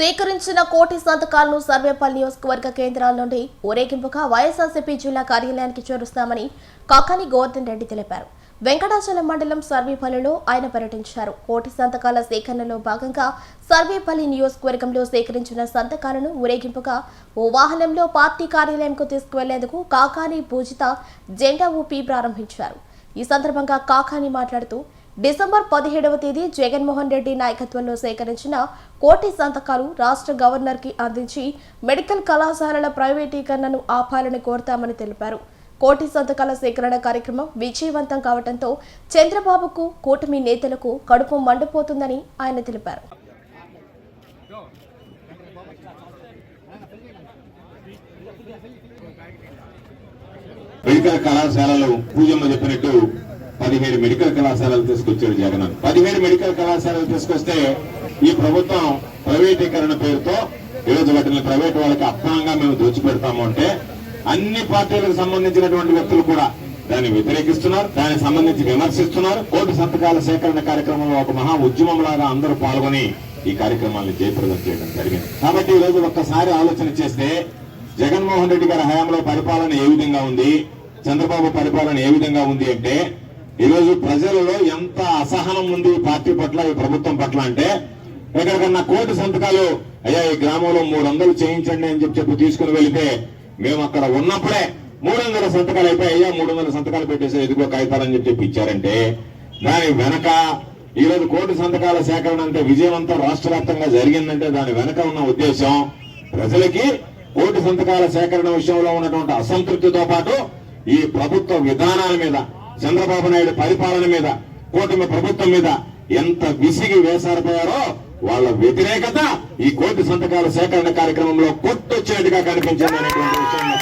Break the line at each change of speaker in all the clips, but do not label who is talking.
సేకరించిన కోటి సంతకాలను సర్వేపల్లి నియోజకవర్గ కేంద్రాల నుండి ఊరేగింపుగా వైఎస్ఆర్సీపీ జిల్లా కార్యాలయానికి చేరుస్తామని కాకాని గోవర్ధన్ రెడ్డి తెలిపారు. వెంకటాచలం మండలం సర్వేపల్లిలో ఆయన పర్యటించారు. కోటి సంతకాల సేకరణలో భాగంగా సర్వేపల్లి నియోజకవర్గంలో సేకరించిన సంతకాలను ఊరేగింపుగా ఓ వాహనంలో పార్టీ కార్యాలయంకు తీసుకువెళ్ళేందుకు కాకాని పూజిత జెండా ఊపి ప్రారంభించారు. ఈ సందర్భంగా కాకాని మాట్లాడుతూ డిసెంబర్ పదిహేడవ తేదీ జగన్మోహన్ రెడ్డి నాయకత్వంలో సేకరించిన కోటి సంతకాలు రాష్ట్ర గవర్నర్కి అందించి మెడికల్ కళాశాలల ప్రైవేటీకరణను ఆపాలని కోరతామని తెలిపారు. కోటి సంతకాల సేకరణ కార్యక్రమం విజయవంతం కావడంతో చంద్రబాబుకు కూటమి నేతలకు కడుపు మండిపోతుందని ఆయన తెలిపారు.
కళాశాలలు పూజమ్మ చెప్పినట్టు పదిహేడు మెడికల్ కళాశాలలు తీసుకొచ్చాడు జగన్ పదిహేడు మెడికల్ కళాశాలలు తీసుకొస్తే ఈ ప్రభుత్వం ప్రైవేటీకరణ పేరుతో ఈరోజు వాటిని ప్రైవేట్ వాళ్ళకి అప్పనంగా మేము దోచిపెడతాము అంటే అన్ని పార్టీలకు సంబంధించినటువంటి వ్యక్తులు కూడా దాన్ని వ్యతిరేకిస్తున్నారు దానికి సంబంధించి విమర్శిస్తున్నారు. కోటి సంతకాల సేకరణ కార్యక్రమంలో ఒక మహా ఉద్యమం లాగా అందరూ పాల్గొని ఈ కార్యక్రమాన్ని జయప్రదం చేయడం జరిగింది. కాబట్టి ఈ రోజు ఒక్కసారి ఆలోచన చేస్తే జగన్మోహన్ రెడ్డి గారి హయాంలో పరిపాలన ఏ విధంగా ఉంది చంద్రబాబు పరిపాలన ఏ విధంగా ఉంది అంటే ఈరోజు ప్రజలలో ఎంత అసహనం ఉంది ఈ పార్టీ పట్ల ఈ ప్రభుత్వం పట్ల అంటే ఎక్కడికన్నా కోటి సంతకాలు అయ్యా ఈ గ్రామంలో మూడు వందలు చేయించండి అని చెప్పి చెప్పి తీసుకుని వెళితే మేము అక్కడ ఉన్నప్పుడే మూడు వందల సంతకాలు అయిపోయి అయ్యా మూడు వందల సంతకాలు పెట్టేసి ఎదుగో కాగితాలని చెప్పి చెప్పి ఇచ్చారంటే దాని వెనక ఈ రోజు కోటి సంతకాల సేకరణ అంటే విజయవంతం రాష్ట్ర వ్యాప్తంగా జరిగిందంటే దాని వెనక ఉన్న ఉద్దేశం ప్రజలకి కోటి సంతకాల సేకరణ విషయంలో ఉన్నటువంటి అసంతృప్తితో పాటు ఈ ప్రభుత్వ విధానాల మీద చంద్రబాబు నాయుడు పరిపాలన మీద కూటమి ప్రభుత్వం మీద ఎంత విసిగి వేసారిపోయారో వాళ్ళ వ్యతిరేకత ఈ కోటి సంతకాల సేకరణ కార్యక్రమంలో కొట్టొచ్చినట్టుగా కనిపించింది అనేటువంటి విషయాన్ని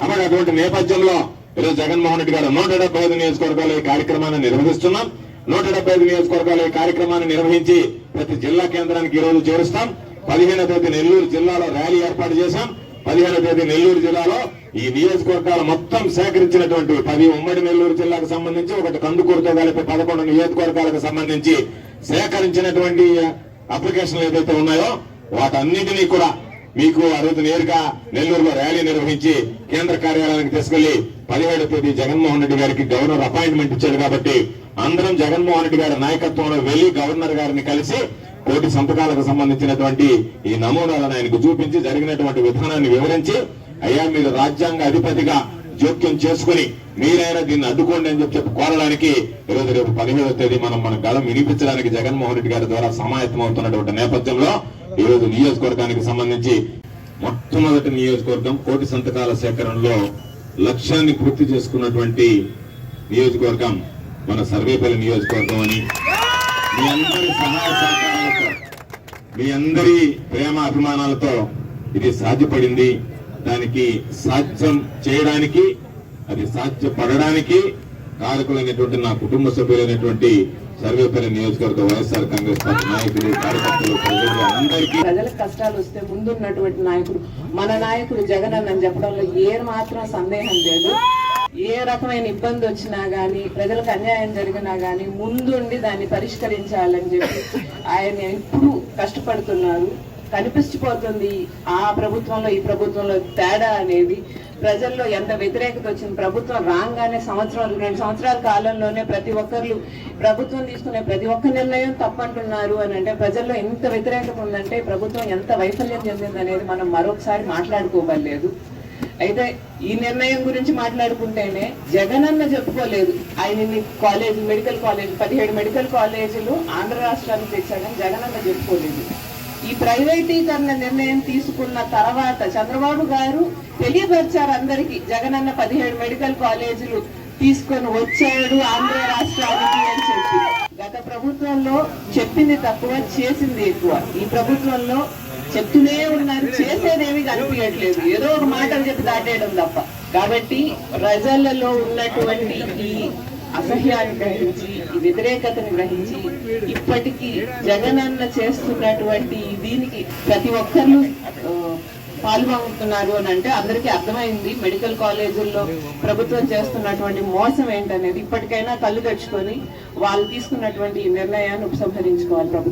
కాబట్టి అటువంటి నేపథ్యంలో ఈరోజు జగన్మోహన్ రెడ్డి గారు నూట డెబ్బై ఐదు నియోజకవర్గాలు ఈ కార్యక్రమాన్ని నిర్వహిస్తున్నాం. నూట డెబ్బై ఐదు నియోజకవర్గాలు ఈ కార్యక్రమాన్ని నిర్వహించి ప్రతి జిల్లా కేంద్రానికి ఈ రోజు చేరుస్తాం. పదిహేనో తేదీ నెల్లూరు జిల్లాలో ర్యాలీ ఏర్పాటు చేశాం. పదిహేనో తేదీ నెల్లూరు జిల్లాలో ఈ నియోజకవర్గాలు మొత్తం సేకరించినటువంటి పది ఉమ్మడి నెల్లూరు జిల్లాకు సంబంధించి ఒకటి కందుకూరుతో కలిపి పదకొండు నియోజకవర్గాలకు సంబంధించి సేకరించినటువంటి అప్లికేషన్లు ఏదైతే ఉన్నాయో వాటన్నిటినీ కూడా మీకు ఆ రోజు నేరుగా నెల్లూరులో ర్యాలీ నిర్వహించి కేంద్ర కార్యాలయానికి తీసుకెళ్ళి పదిహేడు తేదీ జగన్మోహన్ రెడ్డి గారికి గవర్నర్ అపాయింట్మెంట్ ఇచ్చారు కాబట్టి అందరం జగన్మోహన్ రెడ్డి గారి నాయకత్వంలో వెళ్ళి గవర్నర్ గారిని కలిసి కోటి సంతకాలకు సంబంధించినటువంటి ఈ నమూనాలను ఆయనకు చూపించి జరిగినటువంటి విధానాన్ని వివరించి అయ్యా మీరు రాజ్యాంగ అధిపతిగా జోక్యం చేసుకుని మీరైనా దీన్ని అడ్డుకోండి అని చెప్పి కోరడానికి ఈరోజు రేపు పదిహేడవ తేదీ మనం మన గళం వినిపించడానికి జగన్మోహన్ రెడ్డి గారి ద్వారా సమాయత్తం అవుతున్నటువంటి నేపథ్యంలో ఈ రోజు నియోజకవర్గానికి సంబంధించి మొట్టమొదటి నియోజకవర్గం కోటి సంతకాల సేకరణలో లక్ష్యాన్ని పూర్తి చేసుకున్నటువంటి నియోజకవర్గం మన సర్వేపల్లి నియోజకవర్గం అని మీ అందరి సహాయ సహకారాలతో మీ అందరి ప్రేమ అభిమానాలతో ఇది సాధ్యపడింది. దానికి సాధ్యం చేయడానికి అది సాధ్యపడడానికి కారకులైనటువంటి నా కుటుంబ సభ్యులైనటువంటి సర్వేపల్లి నియోజకవర్గ వైఎస్ఆర్ కాంగ్రెస్ పార్టీ నాయకులు కార్యకర్తలు ప్రజలు అందరికీ
ప్రజలకు కష్టాలు వస్తే ముందున్నటువంటి నాయకుడు మన నాయకుడు జగన్ అని చెప్పడంలో ఏ మాత్రం సందేహం లేదు. ఏ రకమైన ఇబ్బంది వచ్చినా కానీ ప్రజలకు అన్యాయం జరిగినా కానీ ముందుండి దాన్ని పరిష్కరించాలని చెప్పి ఆయన ఇప్పుడు కష్టపడుతున్నారు. కనిపించిపోతుంది ఆ ప్రభుత్వంలో ఈ ప్రభుత్వంలో తేడా అనేది. ప్రజల్లో ఎంత వ్యతిరేకత వచ్చింది ప్రభుత్వం రాగానే సంవత్సరాలు రెండు సంవత్సరాల కాలంలోనే ప్రతి ఒక్కరు ప్రభుత్వం తీసుకునే ప్రతి ఒక్క నిర్ణయం తప్పంటున్నారు అని అంటే ప్రజల్లో ఎంత వ్యతిరేకత ఉందంటే ప్రభుత్వం ఎంత వైఫల్యం చెందింది అనేది మనం మరొకసారి మాట్లాడుకోవలేదు అయితే ఈ నిర్ణయం గురించి మాట్లాడుకుంటేనే జగన్ అన్న చెప్పుకోలేదు. ఆయన కాలేజ్ మెడికల్ కాలేజ్ పదిహేడు మెడికల్ కాలేజీలు ఆంధ్ర రాష్ట్రానికి తెచ్చాడని జగన్ అన్న చెప్పుకోలేదు. ఈ ప్రైవేటీకరణ నిర్ణయం తీసుకున్న తర్వాత చంద్రబాబు గారు తెలియపరిచారు అందరికీ జగన్ అన్న పదిహేడు మెడికల్ కాలేజీలు తీసుకొని వచ్చాడు ఆంధ్ర రాష్ట్రానికి అని చెప్పి. గత ప్రభుత్వంలో చెప్పింది తక్కువ చేసింది ఎక్కువ. ఈ ప్రభుత్వంలో చెప్తూనే ఉన్నారు చేసేదేమి కనిపించట్లేదు. ఏదో ఒక మాటలు చెప్పి దాటేయడం తప్ప. కాబట్టి ప్రజలలో ఉన్నటువంటి ఈ అసహ్యాన్ని గ్రహించి ఈ వ్యతిరేకతను గ్రహించి ఇప్పటికీ జగనన్న చేస్తున్నటువంటి దీనికి ప్రతి ఒక్కరు పాల్గొంటున్నారు అని అంటే అందరికీ అర్థమైంది. మెడికల్ కాలేజీల్లో ప్రభుత్వం చేస్తున్నటువంటి మోసం ఏంటనేది. ఇప్పటికైనా కళ్ళు తెచ్చుకొని వాళ్ళు తీసుకున్నటువంటి ఈ నిర్ణయాన్ని ఉపసంహరించుకోవాలి ప్రభుత్వం.